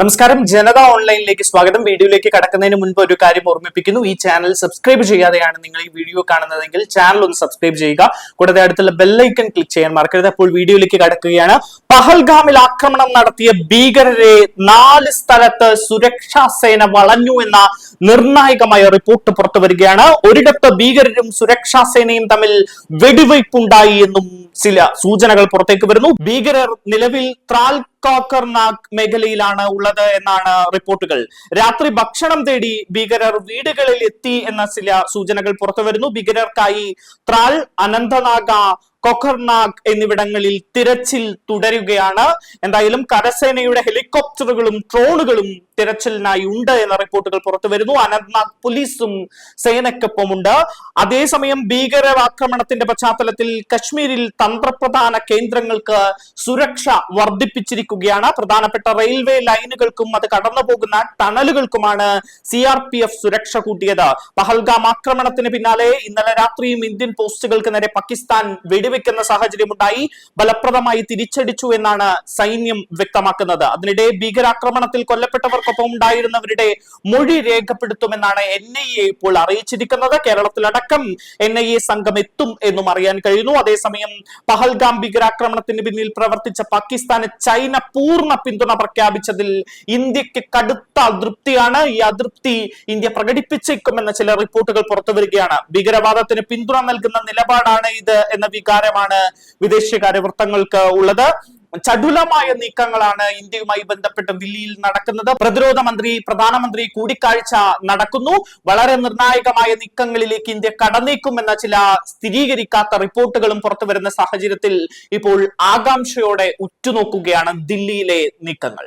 നമസ്കാരം. ജനത ഓൺലൈനിലേക്ക് സ്വാഗതം. വീഡിയോയിലേക്ക് കടക്കുന്നതിന് മുൻപ് ഒരു കാര്യം ഓർമ്മിപ്പിക്കുന്നു. ഈ ചാനൽ സബ്സ്ക്രൈബ് ചെയ്യാതെയാണ് നിങ്ങൾ ഈ വീഡിയോ കാണുന്നതെങ്കിൽ ചാനൽ ഒന്ന് സബ്സ്ക്രൈബ് ചെയ്യുക. കൂടാതെ അടുത്തുള്ള ബെല്ലൈക്കൺ ക്ലിക്ക് ചെയ്യാൻ മറക്കരുത്. അപ്പോൾ വീഡിയോയിലേക്ക് കടക്കുകയാണ്. പഹൽഗാമിൽ ആക്രമണം നടത്തിയ ഭീകരരെ നാല് സ്ഥലത്ത് സുരക്ഷാ സേന വളഞ്ഞു എന്ന നിർണായകമായ റിപ്പോർട്ട് പുറത്തു വരികയാണ്. ഒരിടത്ത് ഭീകരരും സുരക്ഷാ സേനയും തമ്മിൽ വെടിവയ്പുണ്ടായി എന്നും ചില സൂചനകൾ പുറത്തേക്ക് വരുന്നു. ഭീകരർ നിലവിൽ ത്രാൽ കോക്കർനാഗ് മേഖലയിലാണ് ഉള്ളത് എന്നാണ് റിപ്പോർട്ടുകൾ. രാത്രി ഭക്ഷണം തേടി ഭീകരർ വീടുകളിൽ എത്തി എന്ന ചില സൂചനകൾ പുറത്തുവരുന്നു ഭീകരർക്കായി ത്രാൽ അനന്തനാഗ കൊക്കർനാഗ് എന്നിവിടങ്ങളിൽ തിരച്ചിൽ തുടരുകയാണ്. എന്തായാലും കരസേനയുടെ ഹെലികോപ്റ്ററുകളും ഡ്രോണുകളും തിരച്ചിലിനായി ഉണ്ട് എന്ന റിപ്പോർട്ടുകൾ പുറത്തു വരുന്നു. അനന്ത്നാഗ് പോലീസും സേനയ്ക്കൊപ്പമുണ്ട്. അതേസമയം ഭീകരാക്രമണത്തിന്റെ പശ്ചാത്തലത്തിൽ കശ്മീരിൽ തന്ത്രപ്രധാന കേന്ദ്രങ്ങൾക്ക് സുരക്ഷ വർദ്ധിപ്പിച്ചിരിക്കുകയാണ്. പ്രധാനപ്പെട്ട റെയിൽവേ ലൈനുകൾക്കും അത് കടന്നു പോകുന്ന ടണലുകൾക്കുമാണ് സി ആർ പി എഫ് സുരക്ഷ കൂട്ടിയത്. പഹൽഗാം ആക്രമണത്തിന് പിന്നാലെ ഇന്നലെ രാത്രിയും ഇന്ത്യൻ പോസ്റ്റുകൾക്ക് നേരെ പാകിസ്ഥാൻ വെടിവെക്കുന്ന സാഹചര്യമുണ്ടായി. ഫലപ്രദമായി തിരിച്ചടിച്ചു എന്നാണ് സൈന്യം വ്യക്തമാക്കുന്നത്. അതിനിടെ ഭീകരാക്രമണത്തിൽ കൊല്ലപ്പെട്ടവർക്കൊപ്പം ഉണ്ടായിരുന്നവരുടെ മൊഴി രേഖപ്പെടുത്തുമെന്നാണ് എൻ ഐ എ ഇപ്പോൾ അറിയിച്ചിരിക്കുന്നത്. കേരളത്തിലടക്കം എൻ ഐ എ സംഘം എത്തും എന്നും അറിയാൻ കഴിയുന്നു. അതേസമയം പഹൽഗാം ഭീകരാക്രമണത്തിന് പിന്നിൽ പ്രവർത്തിച്ച പാകിസ്ഥാന് ചൈന പൂർണ പിന്തുണ പ്രഖ്യാപിച്ചതിൽ ഇന്ത്യയ്ക്ക് കടുത്ത അതൃപ്തിയാണ്. ഈ അതൃപ്തി ഇന്ത്യ പ്രകടിപ്പിച്ചേക്കുമെന്ന ചില റിപ്പോർട്ടുകൾ പുറത്തു വരികയാണ്. ഭീകരവാദത്തിന് പിന്തുണ നൽകുന്ന നിലപാടാണ് ഇത് എന്ന വികാരമാണ് വിദേശകാര്യ വൃത്തങ്ങൾക്ക് ഉള്ളത്. ചടുലമായ നീക്കങ്ങളാണ് ഇന്ത്യയുമായി ബന്ധപ്പെട്ട് ദില്ലിയിൽ നടക്കുന്നത്. പ്രതിരോധ മന്ത്രി പ്രധാനമന്ത്രി കൂടിക്കാഴ്ച നടക്കുന്നു. വളരെ നിർണായകമായ നീക്കങ്ങളിലേക്ക് ഇന്ത്യ കടന്നേക്കുമെന്ന ചില സ്ഥിരീകരിക്കാത്ത റിപ്പോർട്ടുകളും പുറത്തു വരുന്ന സാഹചര്യത്തിൽ ഇപ്പോൾ ആകാംക്ഷയോടെ ഉറ്റുനോക്കുകയാണ് ദില്ലിയിലെ നീക്കങ്ങൾ.